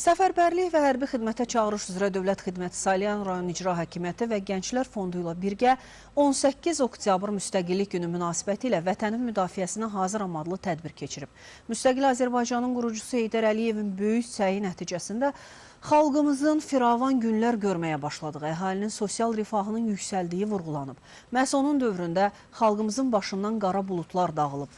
Səfərbərlik və hərbi xidmətə çağırış üzrə Dövlət Xidməti Salyan rayon İcra Hakimiyyəti və Gənclər Fondu ilə birgə 18 oktyabr Müstəqillik Günü münasibəti ilə vətənin müdafiəsinə hazıram adlı tədbir keçirib. Müstəqil Azərbaycanın qurucusu Heydər Əliyevin böyük səyi nəticəsində xalqımızın firavan günlər görməyə başladığı, əhalinin sosial rifahının yüksəldiyi vurğulanıb. Məhz onun dövründə xalqımızın başından qara buludlar dağılıb.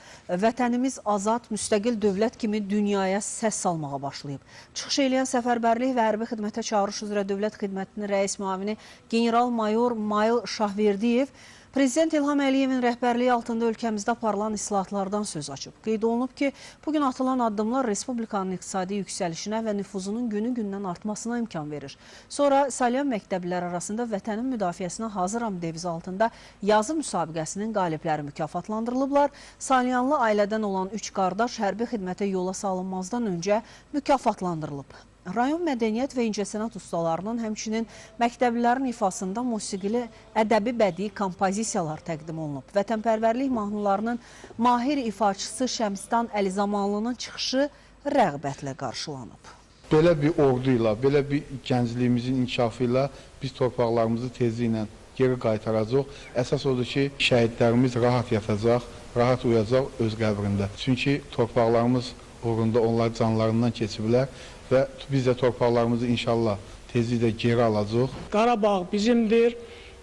Vətənimiz azad, müstəqil dövlət kimi dünyaya səs salmağa başlayıb. Çıxış eləyən Səfərbərlik və Hərbi Xidmətə çağırış üzrə Dövlət Xidmətinin rəis müavini general-mayor Mayıl Şahverdiyev Prezident İlham Əliyevin rəhbərliyi altında ölkəmizdə aparılan islahatlardan söz açıb. Qeyd olunub ki, bugün atılan addımlar Respublikanın iqtisadi yüksəlişinə və nüfuzunun günü-gündən artmasına imkan verir. Sonra Salyan məktəblər arasında vətənin müdafiəsinə hazıram devizi altında yazı müsabiqəsinin qalibləri mükafatlandırılıblar. Salyanlı ailədən olan üç qardaş hərbi xidmətə yola salınmazdan öncə mükafatlandırılıb. Rayon mədəniyyət və incəsənət ustalarının, həmçinin məktəblilərin ifasında musiqili, ədəbi bədii kompozisiyalar təqdim olunub. Vətənpərvərlik mahnılarının mahir ifaçısı Şəmstan Əlizamanlının çıxışı rəğbətlə qarşılanıb. Belə bir ordu ilə, belə bir gəncliyimizin inkişafı ilə biz torpaqlarımızı tezliklə geri qaytaracaq. Əsas odur ki, şəhidlərimiz rahat yatacaq, rahat uyacaq öz qəbrində. Çünki torpaqlarımız uğrunda onlar canlarından keçiblər və biz də torpaqlarımızı inşallah tezliklə geri alacaq. Qarabağ bizimdir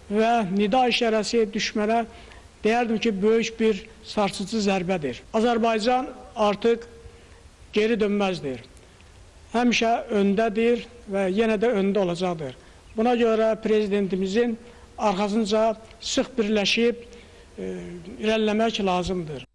və nida işarəsi düşmənə deyərdim ki, böyük bir sarsıcı zərbədir. Azərbaycan artıq geri dönməzdir. Həmişə öndədir və yenə də öndə olacaqdır. Buna görə prezidentimizin arxasınca sıx birləşib e, irəliləmək lazımdır.